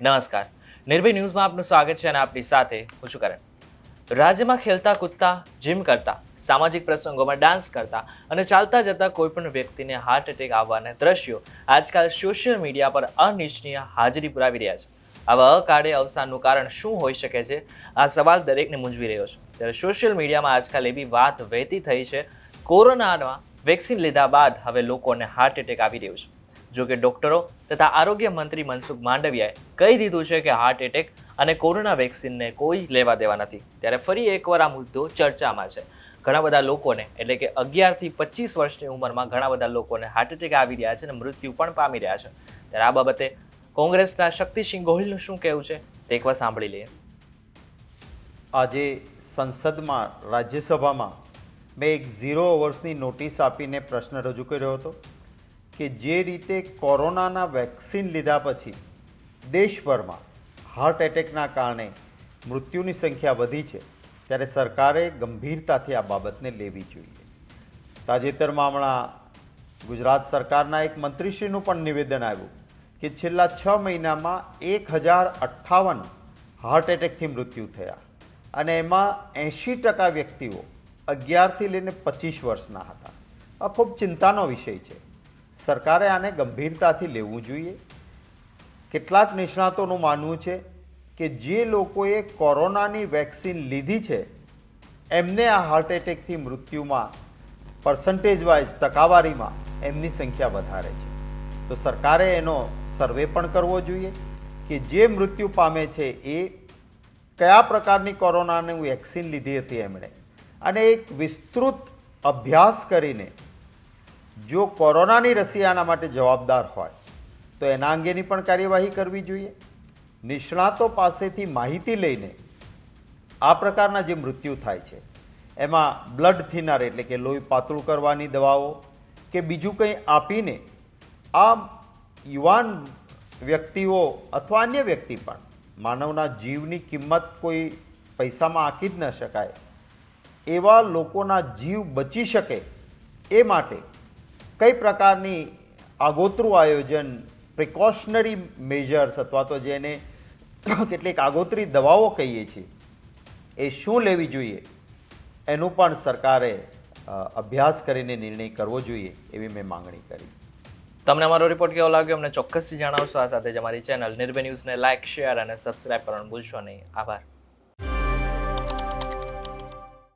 નમસ્કાર. નિર્ભય ન્યૂઝમાં આપનું સ્વાગત છે અને આપની સાથે હું છું કરણ. રાજ્યમાં ખેલતા, કૂદતા જીમ કરતા, સામાજિક પ્રસંગોમાં ડાન્સ કરતા અને ચાલતા જતા કોઈ પણ વ્યક્તિને હાર્ટ એટેક આવવાના દ્રશ્યો આજકાલ સોશિયલ મીડિયા પર અનિચ્છનીય હાજરી પુરાવી રહ્યા છે. આવા અકાળે અવસાનનું કારણ શું હોઈ શકે છે? આ સવાલ દરેકને મૂંઝવી રહ્યો છે. ત્યારે સોશિયલ મીડિયામાં આજકાલ એવી વાત વહેતી થઈ છે કોરોનામાં વેક્સિન લીધા બાદ હવે લોકોને હાર્ટ એટેક આવી રહ્યું છે. જો કે ડોક્ટરો તથા આરોગ્ય મંત્રી મનસુખ માંડવિયાએ કહી દીધું છે કે હાર્ટ એટેક અને કોરોના વેક્સિનને કોઈ લેવા દેવા નથી. ત્યારે ફરી એકવાર આ મુદ્દો ચર્ચામાં છે. ઘણા બધા લોકોને એટલે કે અગિયારથી પચીસ વર્ષની ઉંમરમાં ઘણા બધા લોકોને હાર્ટ એટેક આવી રહ્યા છે અને મૃત્યુ પણ પામી રહ્યા છે. ત્યારે આ બાબતે કોંગ્રેસના શક્તિસિંહ ગોહિલનું શું કહેવું છે? તે એકવાર સાંભળી લઈએ. આજે સંસદમાં રાજ્યસભામાં મેં એક ઝીરો અવર્સની નોટિસ આપીને પ્રશ્ન રજૂ કર્યો હતો. કે જે રીતે કોરોનાના વેક્સિન લીધા પછી દેશભરમાં હાર્ટ એટેકના કારણે મૃત્યુની સંખ્યા વધી છે, ત્યારે સરકારે ગંભીરતાથી આ બાબતને લેવી જોઈએ. તાજેતરમાં હમણાં ગુજરાત સરકારના એક મંત્રીશ્રીનું પણ નિવેદન આવ્યું કે છેલ્લા છ મહિનામાં એક હજાર અઠ્ઠાવન હાર્ટ એટેકથી મૃત્યુ થયા અને એમાં એંશી ટકા વ્યક્તિઓ અગિયારથી લઈને પચીસ વર્ષના હતા. આ ખૂબ ચિંતાનો વિષય છે. સરકારે આને ગંભીરતાથી લેવું જોઈએ. કેટલાક નિષ્ણાતોનું માનવું છે કે જે લોકોએ કોરોનાની વેક્સિન લીધી છે, એમને આ હાર્ટ એટેકથી મૃત્યુમાં પર્સન્ટેજ વાઇઝ ટકાવારીમાં એમની સંખ્યા વધારે છે. તો સરકારે એનો સર્વે પણ કરવો જોઈએ કે જે મૃત્યુ પામે છે એ કયા પ્રકારની કોરોનાની વેક્સિન લીધી હતી એમણે. અને એક વિસ્તૃત અભ્યાસ કરીને જો કોરોનાની રસી આના માટે જવાબદાર હોય, તો એના અંગેની પણ કાર્યવાહી કરવી જોઈએ. નિષ્ણાતો પાસેથી માહિતી લઈને આ પ્રકારના જે મૃત્યુ થાય છે, એમાં બ્લડ થિનર એટલે કે લોહી પાતળું કરવાની દવાઓ કે બીજું કંઈ આપીને આ યુવાન વ્યક્તિઓ અથવા અન્ય વ્યક્તિ પણ માનવના જીવની કિંમત કોઈ પૈસામાં આંકી જ ન શકાય, એવા લોકોના જીવ બચી શકે એ માટે કઈ પ્રકારની આગોતરું આયોજન પ્રિકોશનરી મેજર્સ અથવા તો જેને કેટલીક આગોતરી દવાઓ કહીએ છીએ, એ શું લેવી જોઈએ? એનું પણ સરકારે અભ્યાસ કરીને નિર્ણય કરવો જોઈએ એવી મેં માંગણી કરી. તમને અમારો રિપોર્ટ કેવો લાગ્યો? અમને ચોક્કસથી જણાવશો આ સાથે જ અમારી ચેનલ નિર્ભય ન્યૂઝને લાઇક શેર અને સબસ્ક્રાઇબ કરવાનું ભૂલશો નહીં. આભાર.